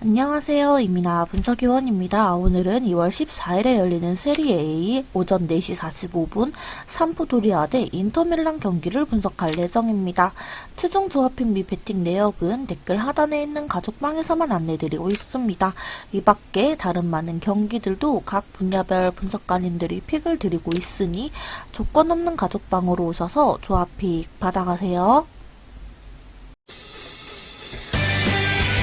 안녕하세요. 이민아 분석위원입니다. 오늘은 2월 14일에 열리는 세리에 A 오전 4시 45분 삼푸도리아 대 인터밀란 경기를 분석할 예정입니다. 최종 조합픽 및 배팅 내역은 댓글 하단에 있는 가족방에서만 안내드리고 있습니다. 이 밖에 다른 많은 경기들도 각 분야별 분석가님들이 픽을 드리고 있으니 조건 없는 가족방으로 오셔서 조합픽 받아가세요.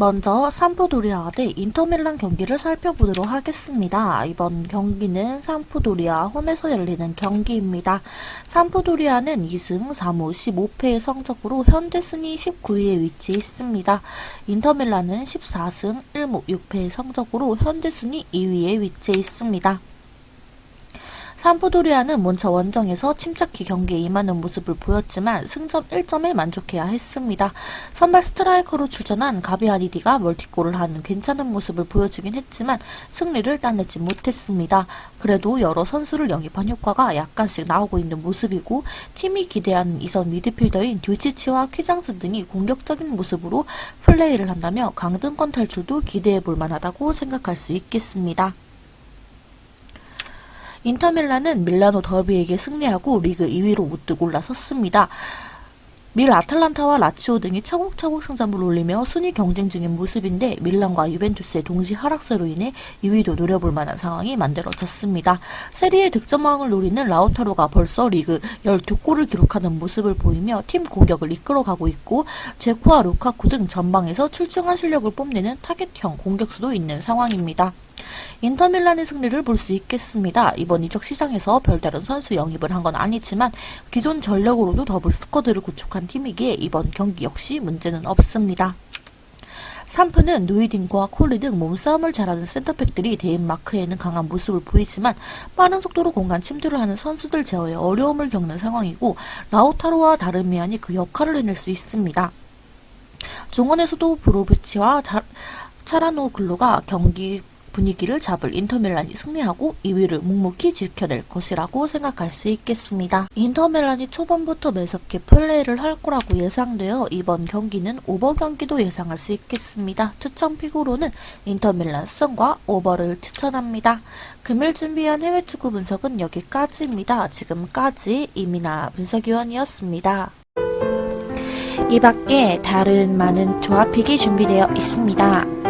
먼저 삼푸도리아 대 인터밀란 경기를 살펴보도록 하겠습니다. 이번 경기는 삼푸도리아 홈에서 열리는 경기입니다. 삼푸도리아는 2승 3무 15패의 성적으로 현재 순위 19위에 위치해 있습니다. 인터밀란은 14승 1무 6패의 성적으로 현재 순위 2위에 위치해 있습니다. 삼푸도리아는 먼저 원정에서 침착히 경기에 임하는 모습을 보였지만 승점 1점에 만족해야 했습니다. 선발 스트라이커로 출전한 가비아리디가 멀티골을 하는 괜찮은 모습을 보여주긴 했지만 승리를 따내지 못했습니다. 그래도 여러 선수를 영입한 효과가 약간씩 나오고 있는 모습이고 팀이 기대하는 이선 미드필더인 듀치치와 퀴장스 등이 공격적인 모습으로 플레이를 한다며 강등권 탈출도 기대해 볼 만하다고 생각할 수 있겠습니다. 인터밀란은 밀라노 더비에게 승리하고 리그 2위로 우뚝 올라섰습니다. 밀 아탈란타와 라치오 등이 차곡차곡 승점을 올리며 순위 경쟁 중인 모습인데 밀란과 유벤투스의 동시 하락세로 인해 2위도 노려볼 만한 상황이 만들어졌습니다. 세리의 득점왕을 노리는 라우타로가 벌써 리그 12골을 기록하는 모습을 보이며 팀 공격을 이끌어가고 있고 제코와 루카쿠 등 전방에서 출중한 실력을 뽐내는 타겟형 공격수도 있는 상황입니다. 인터밀란의 승리를 볼 수 있겠습니다. 이번 이적 시장에서 별다른 선수 영입을 한 건 아니지만 기존 전력으로도 더블 스쿼드를 구축한 팀이기에 이번 경기 역시 문제는 없습니다. 3푸는 누이딩과 콜리 등 몸싸움을 잘하는 센터백들이 데인마크에는 강한 모습을 보이지만 빠른 속도로 공간 침투를 하는 선수들 제어에 어려움을 겪는 상황이고 라우타로와 다르미안이 그 역할을 해낼 수 있습니다. 중원에서도 브로비치와 자, 차라노글로가 경기 분위기를 잡을 인터밀란이 승리하고 2위를 묵묵히 지켜낼 것이라고 생각할 수 있겠습니다. 인터밀란이 초반부터 매섭게 플레이를 할 거라고 예상되어 이번 경기는 오버 경기도 예상할 수 있겠습니다. 추천 픽으로는 인터밀란 승과 오버를 추천합니다. 금일 준비한 해외 축구 분석은 여기까지입니다. 지금까지 이민아 분석위원이었습니다. 이 밖에 다른 많은 조합픽이 준비되어 있습니다.